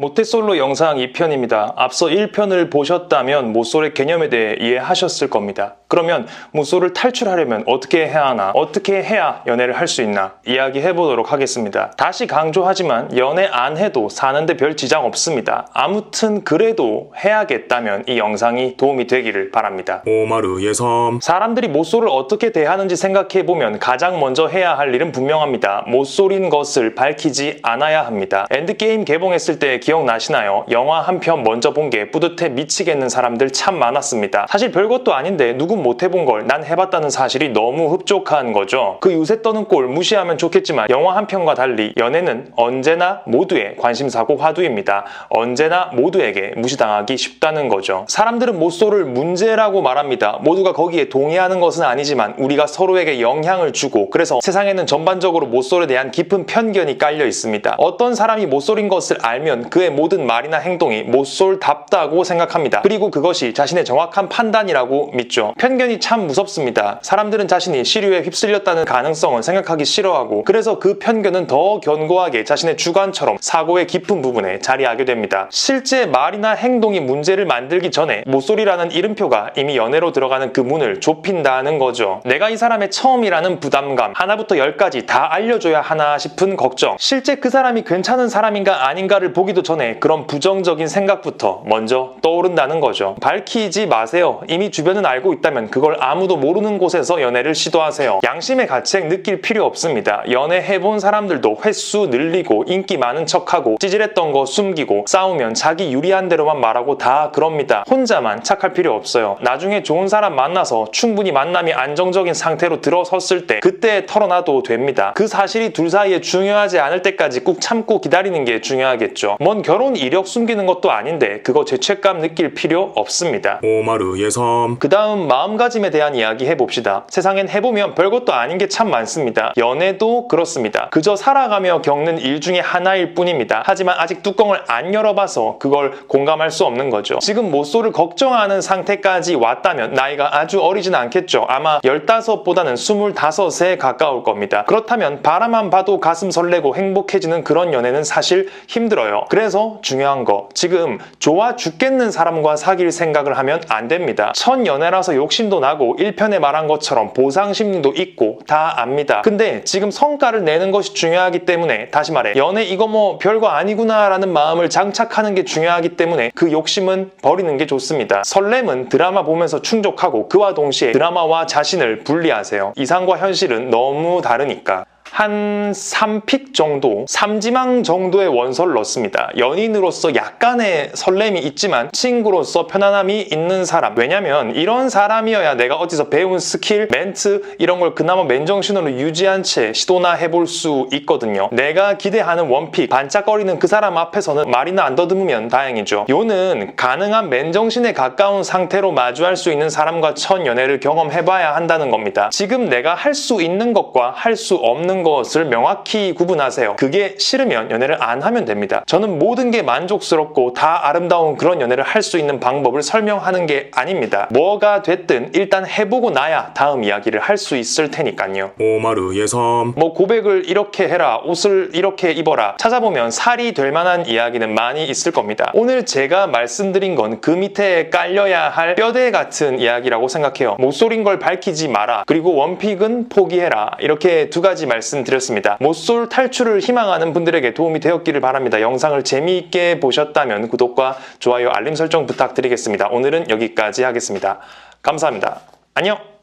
모태솔로 영상 2편입니다. 앞서 1편을 보셨다면 모솔의 개념에 대해 이해하셨을 겁니다. 그러면 모솔을 탈출하려면 어떻게 해야 하나, 어떻게 해야 연애를 할 수 있나 이야기해 보도록 하겠습니다. 다시 강조하지만 연애 안 해도 사는데 별 지장 없습니다. 아무튼 그래도 해야겠다면 이 영상이 도움이 되기를 바랍니다. 오마르 예섬 사람들이 모쏠을 어떻게 대하는지 생각해 보면 가장 먼저 해야 할 일은 분명합니다. 모쏠인 것을 밝히지 않아야 합니다. 엔드게임 개봉했을 때 기억나시나요? 영화 한 편 먼저 본 게 뿌듯해 미치겠는 사람들 참 많았습니다. 사실 별것도 아닌데 누 군못 해본 걸 난 해봤다는 사실이 너무 흡족한 거죠. 그 요새 떠는 꼴 무시하면 좋겠지만 영화 한 편과 달리 연애는 언제나 모두의 관심사고 화두입니다. 언제나 모두에게 무시당하기 쉽다는 거죠. 사람들은 모쏠을 문제라고 말합니다. 모두가 거기에 동의하는 것은 아니지만 우리가 서로에게 영향을 주고 그래서 세상에는 전반적으로 모쏠에 대한 깊은 편견이 깔려 있습니다. 어떤 사람이 모쏠인 것을 알면 그의 모든 말이나 행동이 모쏠답다고 생각합니다. 그리고 그것이 자신의 정확한 판단이라고 믿죠. 편견이 참 무섭습니다. 사람들은 자신이 시류에 휩쓸렸다는 가능성을 생각하기 싫어하고 그래서 그 편견은 더 견고하게 자신의 주관처럼 사고의 깊은 부분에 자리하게 됩니다. 실제 말이나 행동이 문제를 만들기 전에 모쏠이라는 이름표가 이미 연애로 들어가는 그 문을 좁힌다는 거죠. 내가 이 사람의 처음이라는 부담감, 하나부터 열까지 다 알려줘야 하나 싶은 걱정, 실제 그 사람이 괜찮은 사람인가 아닌가를 보기도 전에 그런 부정적인 생각부터 먼저 떠오른다는 거죠. 밝히지 마세요. 이미 주변은 알고 있다면 그걸 아무도 모르는 곳에서 연애를 시도하세요. 양심의 가책 느낄 필요 없습니다. 연애 해본 사람들도 횟수 늘리고 인기 많은 척하고 찌질했던 거 숨기고 싸우면 자기 유리한 대로만 말하고 다 그럽니다. 혼자만 착할 필요 없어요. 나중에 좋은 사람 만나서 충분히 만남이 안정적인 상태로 들어섰을 때 그때 털어놔도 됩니다. 그 사실이 둘 사이에 중요하지 않을 때까지 꾹 참고 기다리는 게 중요하겠죠. 뭔 결혼 이력 숨기는 것도 아닌데 그거 죄책감 느낄 필요 없습니다. 오마르 예섬 그 다음 마음 가짐에 대한 이야기 해봅시다. 세상엔 해보면 별것도 아닌 게 참 많습니다. 연애도 그렇습니다. 그저 살아가며 겪는 일 중에 하나일 뿐입니다. 하지만 아직 뚜껑을 안 열어봐서 그걸 공감할 수 없는 거죠. 지금 모쏠을 걱정하는 상태까지 왔다면 나이가 아주 어리진 않겠죠. 아마 15보다는 25에 가까울 겁니다. 그렇다면 바라만 봐도 가슴 설레고 행복해지는 그런 연애는 사실 힘들어요. 그래서 중요한 거 지금 좋아 죽겠는 사람과 사귈 생각을 하면 안 됩니다. 첫 연애라서 욕심 도 나고 1편에 말한 것처럼 보상 심리도 있고 다 압니다. 근데 지금 성과를 내는 것이 중요하기 때문에 다시 말해 연애 이거 뭐 별거 아니구나 라는 마음을 장착하는 게 중요하기 때문에 그 욕심은 버리는 게 좋습니다. 설렘은 드라마 보면서 충족하고 그와 동시에 드라마와 자신을 분리하세요. 이상과 현실은 너무 다르니까. 한 3픽 정도, 3지망 정도의 원서를 넣습니다. 연인으로서 약간의 설렘이 있지만 친구로서 편안함이 있는 사람. 왜냐면 이런 사람이어야 내가 어디서 배운 스킬, 멘트 이런 걸 그나마 맨정신으로 유지한 채 시도나 해볼 수 있거든요. 내가 기대하는 원픽, 반짝거리는 그 사람 앞에서는 말이나 안 더듬으면 다행이죠. 요는 가능한 맨정신에 가까운 상태로 마주할 수 있는 사람과 첫 연애를 경험해봐야 한다는 겁니다. 지금 내가 할 수 있는 것과 할 수 없는 것을 명확히 구분하세요. 그게 싫으면 연애를 안 하면 됩니다. 저는 모든 게 만족스럽고 다 아름다운 그런 연애를 할 수 있는 방법을 설명하는 게 아닙니다. 뭐가 됐든 일단 해보고 나야 다음 이야기를 할 수 있을 테니까요. 오마르 예섬 뭐 고백을 이렇게 해라, 옷을 이렇게 입어라. 찾아보면 살이 될 만한 이야기는 많이 있을 겁니다. 오늘 제가 말씀드린 건 그 밑에 깔려야 할 뼈대 같은 이야기라고 생각해요. 모쏠인 걸 밝히지 마라. 그리고 원픽은 포기해라. 이렇게 두 가지 말씀드렸습니다. 모쏠 탈출을 희망하는 분들에게 도움이 되었기를 바랍니다. 영상을 재미있게 보셨다면 구독과 좋아요, 알림 설정 부탁드리겠습니다. 오늘은 여기까지 하겠습니다. 감사합니다. 안녕!